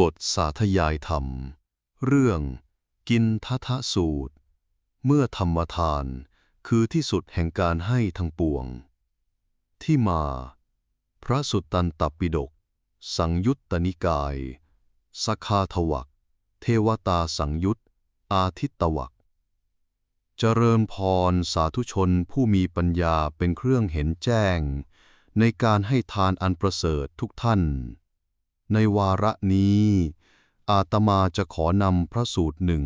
บทสาธยายธรรม เรื่อง กินทัทะสูตร เมื่อธรรมทานคือที่สุดแห่งการให้ทั้งปวง ที่มา พระสุตตันตปิฎกสังยุตตนิกายสคาทวักเทวตาสังยุตอาทิตตวักเจริญพรสาธุชนผู้มีปัญญาเป็นเครื่องเห็นแจ้ง ในการให้ทานอันประเสริฐทุกท่าน ในวาระนี้ อาตมาจะขอนำพระสูตรหนึ่ง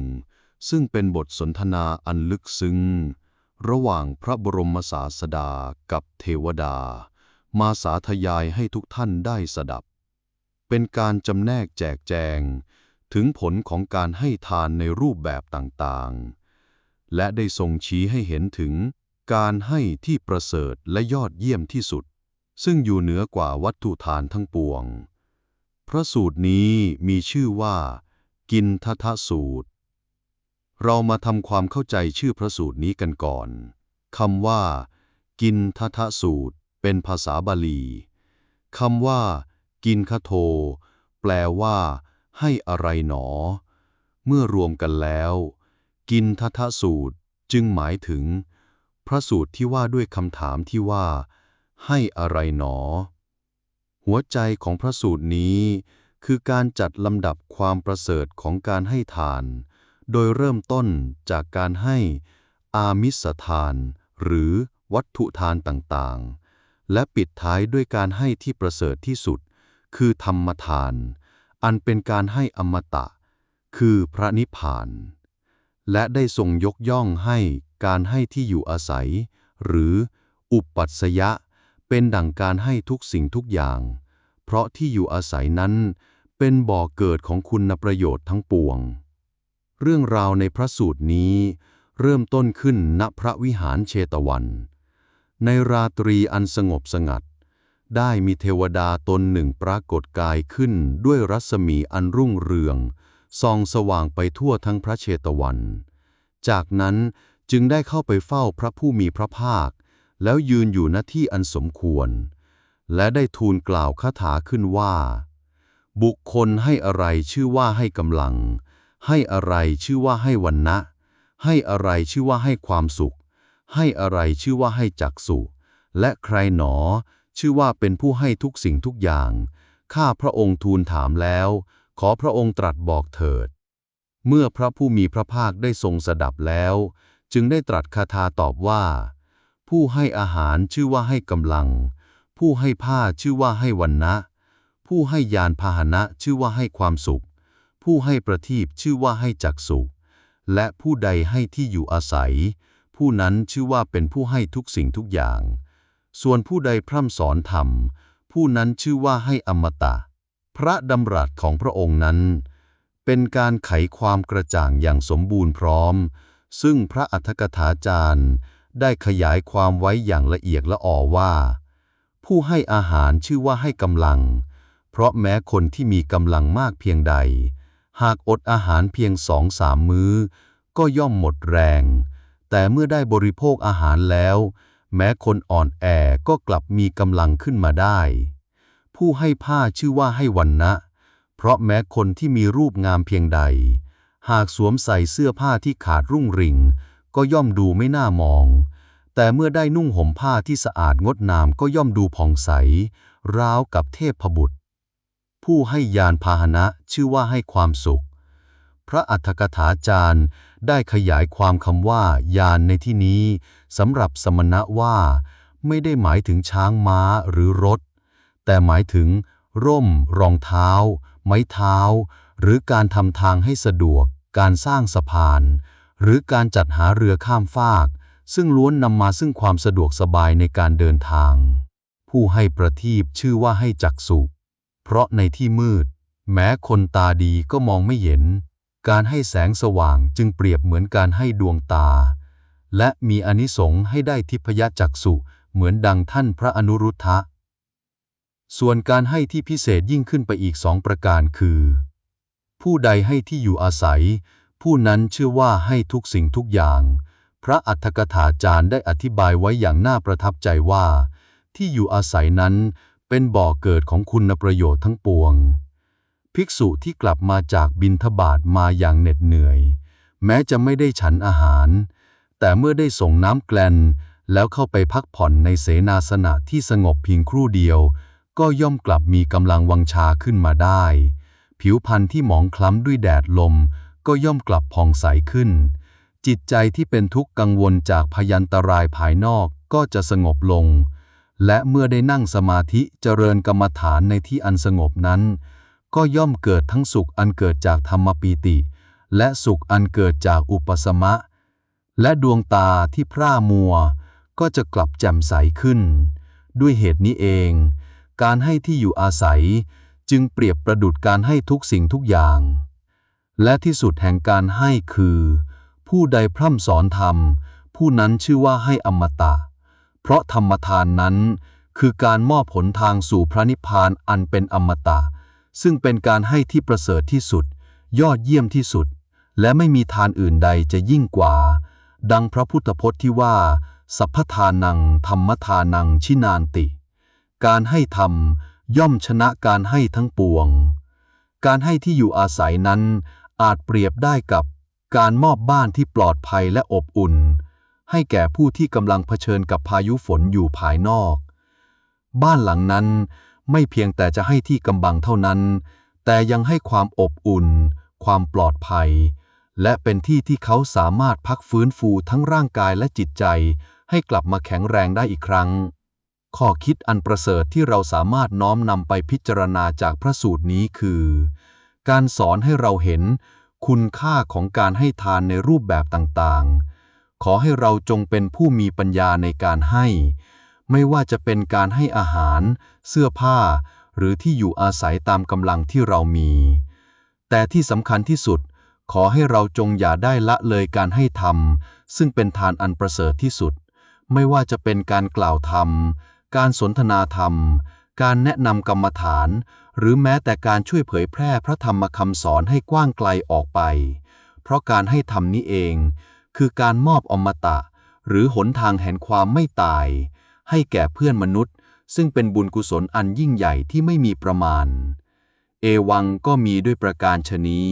ซึ่งเป็นบทสนทนาอันลึกซึ้ง ระหว่างพระบรมศาสดากับเทวดา มาสาธยายให้ทุกท่านได้สดับ เป็นการจำแนกแจกแจง ถึงผลของการให้ทานในรูปแบบต่างๆ และได้ทรงชี้ให้เห็นถึงการให้ที่ประเสริฐและยอดเยี่ยมที่สุด ซึ่งอยู่เหนือกว่าวัตถุทานทั้งปวง พระสูตรนี้มีชื่อว่า กินทัทะสูตร เรามาทำความเข้าใจชื่อพระสูตรนี้กันก่อนคำว่า กินทัทะสูตร เป็นภาษาบาลีคำว่า กินคโท แปลว่า ให้อะไรหนอ เมื่อรวมกันแล้ว กินทัทะสูตรจึงหมายถึง พระสูตรที่ว่าด้วยคำถามที่ว่า ให้อะไรหนอ หัวใจของพระสูตรนี้ คือการจัดลำดับความประเสริฐของการให้ทาน โดยเริ่มต้นจากการให้อามิสทาน หรือวัตถุทานต่างๆ และปิดท้ายด้วยการให้ที่ประเสริฐที่สุด คือธรรมทาน อันเป็นการให้อมตะ คือพระนิพพาน และได้ทรงยกย่องให้การให้ที่อยู่อาศัย หรืออุปปัสสยะ เป็นดั่งการให้ทุกสิ่งทุกอย่าง เพราะที่อยู่อาศัยนั้น เป็นบ่อเกิดของคุณประโยชน์ทั้งปวง เรื่องราวในพระสูตรนี้ เริ่มต้นขึ้นณพระวิหารเชตวัน ในราตรีอันสงบสงัด ได้มีเทวดาตนหนึ่งปรากฏกายขึ้นด้วยรัศมีอันรุ่งเรืองส่องสว่างไปทั่วทั้งพระเชตวัน จากนั้นจึงได้เข้าไปเฝ้าพระผู้มีพระภาค แล้วยืนอยู่ณที่อันสมควร และได้ทูลกล่าวคาถาขึ้นว่า บุคคลให้อะไรชื่อว่าให้กำลัง ให้อะไรชื่อว่าให้วันนะ ให้อะไรชื่อว่าให้ความสุข ให้อะไรชื่อว่าให้จักสุและใครหนอ ชื่อว่าเป็นผู้ให้ทุกสิ่งทุกอย่าง ข้าพระองค์ทูลถามแล้ว ขอพระองค์ตรัสบอกเถิด เมื่อพระผู้มีพระภาคได้ทรงสดับแล้ว จึงได้ตรัสคาถาตอบว่า ผู้ให้อาหารชื่อว่าให้กำลัง ผู้ให้ผ้าชื่อว่าให้วันนะ ผู้ให้ยานพาหนะชื่อว่าให้ความสุข ผู้ให้ประทีปชื่อว่าให้จักสุข และผู้ใดให้ที่อยู่อาศัย ผู้นั้นชื่อว่าเป็นผู้ให้ทุกสิ่งทุกอย่าง ส่วนผู้ใดพร่ำสอนธรรม ผู้นั้นชื่อว่าให้อมตะ พระดำรัสของพระองค์นั้น เป็นการไขความกระจ่างอย่างสมบูรณ์พร้อม ซึ่งพระอัฏฐกถาจารย์ ได้ขยายความไว้อย่างละเอียดละออว่า ผู้ให้อาหารชื่อว่าให้กำลัง เพราะแม้คนที่มีกำลังมากเพียงใด หากอดอาหารเพียงสองสามมื้อ ก็ย่อมหมดแรง แต่เมื่อได้บริโภคอาหารแล้ว แม้คนอ่อนแอก็กลับมีกำลังขึ้นมาได้ ผู้ให้ผ้าชื่อว่าให้วันนะ เพราะแม้คนที่มีรูปงามเพียงใด หากสวมใส่เสื้อผ้าที่ขาดรุ่งริ่ง ก็ย่อมดูไม่น่ามอง แต่เมื่อได้นุ่งห่มผ้าที่สะอาดงดงามก็ย่อมดูผ่องใส ราวกับเทพบุตร ผู้ให้ยานพาหนะชื่อว่าให้ความสุข พระอัฏฐกถาจารย์ได้ขยายความคำว่ายานในที่นี้สำหรับสมณะว่า ไม่ได้หมายถึงช้างม้าหรือรถ แต่หมายถึง ร่ม รองเท้า ไม้เท้า หรือการทำทางให้สะดวก การสร้างสะพาน หรือการจัดหาเรือข้ามฟาก ซึ่งล้วนนำมาซึ่งความสะดวกสบายในการเดินทาง ผู้ให้ประทีปชื่อว่าให้จักสุเพราะในที่มืด แม้คนตาดีก็มองไม่เห็น การให้แสงสว่างจึงเปรียบเหมือนการให้ดวงตา และมีอนิสงส์ให้ได้ทิพยจักสุเหมือนดังท่านพระอนุรุทธะ ส่วนการให้ที่พิเศษยิ่งขึ้นไปอีกสองประการคือ ผู้ใดให้ที่อยู่อาศัย ผู้นั้นเชื่อว่าให้ทุกสิ่งทุกอย่าง พระอัฏฐกถาจารย์ได้อธิบายไว้อย่างน่าประทับใจว่า ที่อยู่อาศัยนั้นเป็นบ่อเกิดของคุณประโยชน์ทั้งปวง ภิกษุที่กลับมาจากบินทบาทมาอย่างเหน็ดเหนื่อย แม้จะไม่ได้ฉันอาหาร แต่เมื่อได้ส่งน้ำแกลนแล้วเข้าไปพักผ่อนในเสนาสนะที่สงบเพียงครู่เดียว ก็ย่อมกลับมีกำลังวังชาขึ้นมาได้ ผิวพรรณที่หมองคล้ำด้วยแดดลม ก็ย่อมกลับผ่องใสขึ้น จิตใจที่เป็นทุกข์กังวลจากพยันตรายภายนอกก็จะสงบลง และเมื่อได้นั่งสมาธิเจริญกรรมฐานในที่อันสงบนั้น ก็ย่อมเกิดทั้งสุขอันเกิดจากธรรมปีติ และสุขอันเกิดจากอุปสมะ และดวงตาที่พร่ามัว ก็จะกลับแจ่มใสขึ้น ด้วยเหตุนี้เอง การให้ที่อยู่อาศัยจึงเปรียบประดุดการให้ทุกสิ่งทุกอย่าง และที่สุดแห่งการให้คือ ผู้ใดพร่ำสอนธรรม ผู้นั้นชื่อว่าให้อมตะ เพราะธรรมทานนั้นคือการมอบผลทางสู่พระนิพพานอันเป็นอมตะ ซึ่งเป็นการให้ที่ประเสริฐที่สุด ยอดเยี่ยมที่สุด และไม่มีทานอื่นใดจะยิ่งกว่า ดังพระพุทธพจน์ที่ว่า สัพพทานัง ธรรมทานังชินานติ การให้ธรรมย่อมชนะการให้ทั้งปวง การให้ที่อยู่อาศัยนั้น อาจเปรียบได้กับการมอบบ้านที่ปลอดภัยและอบอุ่น ให้แก่ผู้ที่กำลังเผชิญกับพายุฝนอยู่ภายนอก บ้านหลังนั้นไม่เพียงแต่จะให้ที่กำบังเท่านั้น แต่ยังให้ความอบอุ่น ความปลอดภัย และเป็นที่ที่เขาสามารถพักฟื้นฟูทั้งร่างกายและจิตใจ ให้กลับมาแข็งแรงได้อีกครั้ง ข้อคิดอันประเสริฐที่เราสามารถน้อมนำไปพิจารณาจากพระสูตรนี้คือ การสอนให้เราเห็นคุณค่าของการให้ทานในรูปแบบต่างๆ ขอให้เราจงเป็นผู้มีปัญญาในการให้ ไม่ว่าจะเป็นการให้อาหาร เสื้อผ้า หรือที่อยู่อาศัยตามกำลังที่เรามี แต่ที่สำคัญที่สุด ขอให้เราจงอย่าได้ละเลยการให้ธรรม ซึ่งเป็นทานอันประเสริฐที่สุด ไม่ว่าจะเป็นการกล่าวธรรม การสนทนาธรรม การแนะนำกรรมฐาน หรือแม้แต่การช่วยเผยแพร่พระธรรมคำสอนให้กว้างไกลออกไป เพราะการให้ธรรมนี้เอง คือการมอบอมตะ หรือหนทางแห่งความไม่ตาย ให้แก่เพื่อนมนุษย์ ซึ่งเป็นบุญกุศลอันยิ่งใหญ่ที่ไม่มีประมาณ เอวังก็มีด้วยประการชนี